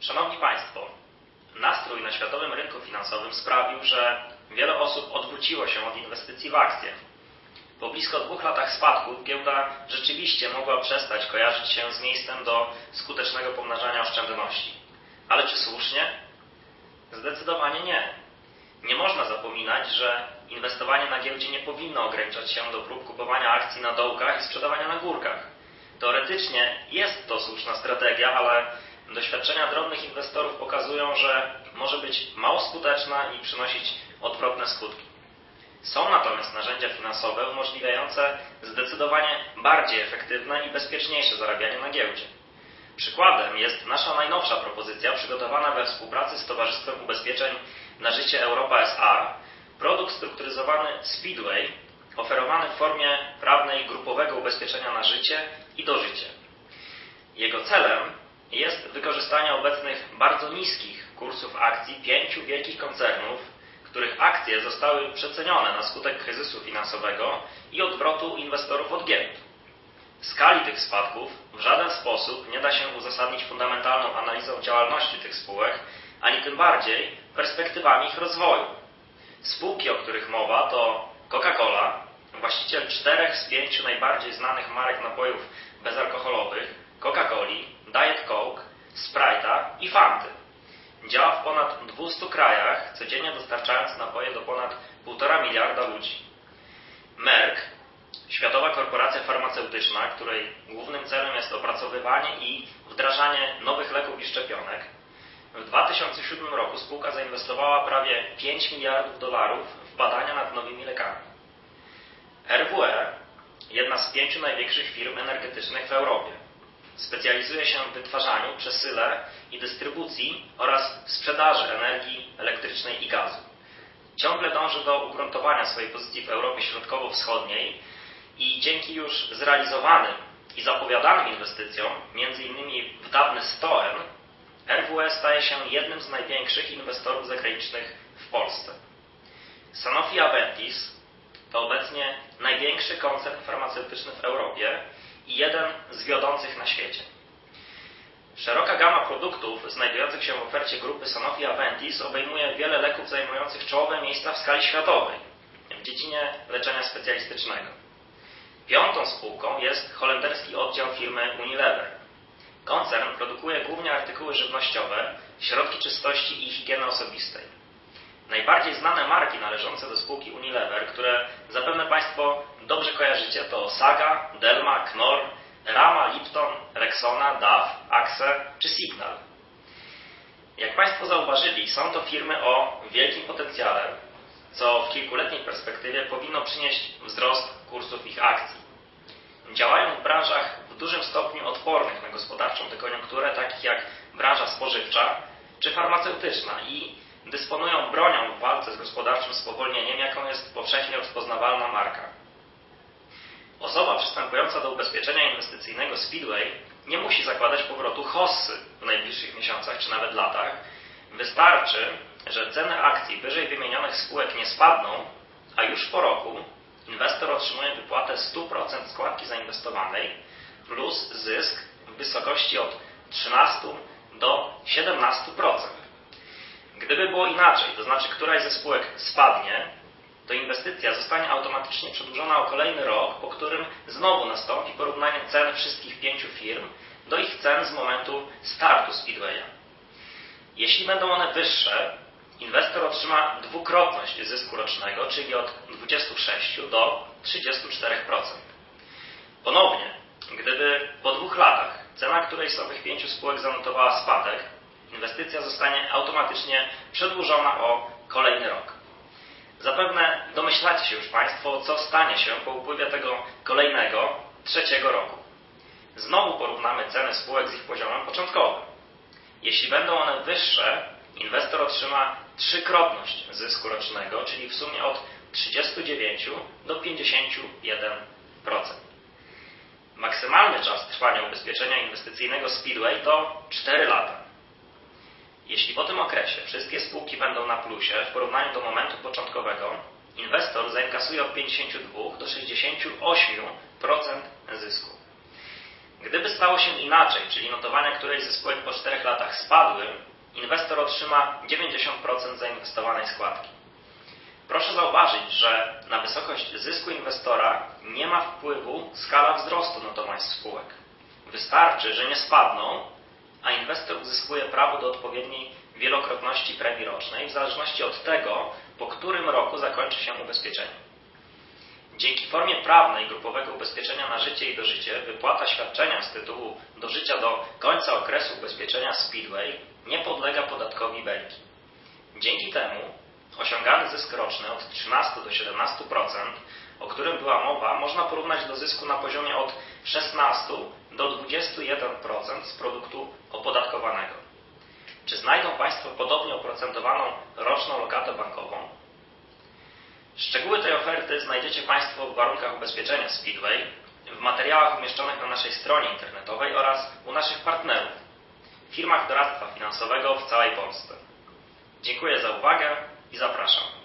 Szanowni Państwo, nastrój na światowym rynku finansowym sprawił, że wiele osób odwróciło się od inwestycji w akcje. Po blisko dwóch latach spadku giełda rzeczywiście mogła przestać kojarzyć się z miejscem do skutecznego pomnażania oszczędności. Ale czy słusznie? Zdecydowanie nie. Nie można zapominać, że inwestowanie na giełdzie nie powinno ograniczać się do prób kupowania akcji na dołkach i sprzedawania na górkach. Teoretycznie jest to słuszna strategia, ale doświadczenia drobnych inwestorów pokazują, że może być mało skuteczna i przynosić odwrotne skutki. Są natomiast narzędzia finansowe umożliwiające zdecydowanie bardziej efektywne i bezpieczniejsze zarabianie na giełdzie. Przykładem jest nasza najnowsza propozycja przygotowana we współpracy z Towarzystwem Ubezpieczeń na Życie Europa S.A. Produkt strukturyzowany Speedway, oferowany w formie prawnej grupowego ubezpieczenia na życie i dożycie. Jego celem jest wykorzystanie obecnych bardzo niskich kursów akcji pięciu wielkich koncernów, których akcje zostały przecenione na skutek kryzysu finansowego i odwrotu inwestorów od giełd. Skali tych spadków w żaden sposób nie da się uzasadnić fundamentalną analizą działalności tych spółek, ani tym bardziej perspektywami ich rozwoju. Spółki, o których mowa, to Coca-Cola, właściciel czterech z pięciu najbardziej znanych marek napojów bezalkoholowych, Coca-Coli, Diet Coke, Sprite'a i Fanty. Działa w ponad 200 krajach, codziennie dostarczając napoje do ponad 1,5 miliarda ludzi. Merck, światowa korporacja farmaceutyczna, której głównym celem jest opracowywanie i wdrażanie nowych leków i szczepionek, w 2007 roku spółka zainwestowała prawie 5 miliardów dolarów w badania nad nowymi lekami. RWE, jedna z pięciu największych firm energetycznych w Europie, specjalizuje się w wytwarzaniu, przesyle i dystrybucji oraz sprzedaży energii elektrycznej i gazu. Ciągle dąży do ugruntowania swojej pozycji w Europie Środkowo-Wschodniej i dzięki już zrealizowanym i zapowiadanym inwestycjom, m.in. w dawny Stoen, RWE staje się jednym z największych inwestorów zagranicznych w Polsce. Sanofi Aventis to obecnie największy koncern farmaceutyczny w Europie i jeden z wiodących na świecie. Szeroka gama produktów znajdujących się w ofercie grupy Sanofi Aventis obejmuje wiele leków zajmujących czołowe miejsca w skali światowej w dziedzinie leczenia specjalistycznego. Piątą spółką jest holenderski oddział firmy Unilever. Koncern produkuje głównie artykuły żywnościowe, środki czystości i higieny osobistej. Najbardziej znane marki należące do spółki Unilever, które zapewne Państwo dobrze kojarzycie, to Saga, Delma, Knorr, Rama, Lipton, Rexona, DAF, Axe czy Signal. Jak Państwo zauważyli, są to firmy o wielkim potencjale, co w kilkuletniej perspektywie powinno przynieść wzrost kursów ich akcji. Działają w branżach w dużym stopniu odpornych na gospodarczą dekoniunkturę, takich jak branża spożywcza czy farmaceutyczna i dysponują bronią w walce z gospodarczym spowolnieniem, jaką jest powszechnie rozpoznawalna marka. Osoba przystępująca do ubezpieczenia inwestycyjnego Speedway nie musi zakładać powrotu hossy w najbliższych miesiącach czy nawet latach. Wystarczy, że ceny akcji wyżej wymienionych spółek nie spadną, a już po roku inwestor otrzymuje wypłatę 100% składki zainwestowanej plus zysk w wysokości od 13 do 17%. Gdyby było inaczej, to znaczy któraś ze spółek spadnie, to inwestycja zostanie automatycznie przedłużona o kolejny rok, po którym znowu nastąpi porównanie cen wszystkich pięciu firm do ich cen z momentu startu Speedwaya. Jeśli będą one wyższe, inwestor otrzyma dwukrotność zysku rocznego, czyli od 26 do 34%. Ponownie, gdyby po dwóch latach cena którejś z owych pięciu spółek zanotowała spadek, inwestycja zostanie automatycznie przedłużona o kolejny rok. Zapewne domyślacie się już Państwo, co stanie się po upływie tego kolejnego, trzeciego roku. Znowu porównamy ceny spółek z ich poziomem początkowym. Jeśli będą one wyższe, inwestor otrzyma trzykrotność zysku rocznego, czyli w sumie od 39 do 51%. Maksymalny czas trwania ubezpieczenia inwestycyjnego Speedway to 4 lata. Jeśli po tym okresie wszystkie spółki będą na plusie w porównaniu do momentu początkowego, inwestor zainkasuje od 52 do 68% zysku. Gdyby stało się inaczej, czyli notowania którejś ze spółek po 4 latach spadły, inwestor otrzyma 90% zainwestowanej składki. Proszę zauważyć, że na wysokość zysku inwestora nie ma wpływu skala wzrostu notowań spółek. Wystarczy, że nie spadną, a inwestor uzyskuje prawo do odpowiedniej wielokrotności premii rocznej w zależności od tego, po którym roku zakończy się ubezpieczenie. Dzięki formie prawnej grupowego ubezpieczenia na życie i dożycie wypłata świadczenia z tytułu dożycia do końca okresu ubezpieczenia Speedway nie podlega podatkowi belki. Dzięki temu osiągany zysk roczny od 13 do 17%, o którym była mowa, można porównać do zysku na poziomie od 16 do 21% z produktu opodatkowanego. Czy znajdą Państwo podobnie oprocentowaną roczną lokatę bankową? Szczegóły tej oferty znajdziecie Państwo w warunkach ubezpieczenia Speedway, w materiałach umieszczonych na naszej stronie internetowej oraz u naszych partnerów, firmach doradztwa finansowego w całej Polsce. Dziękuję za uwagę i zapraszam.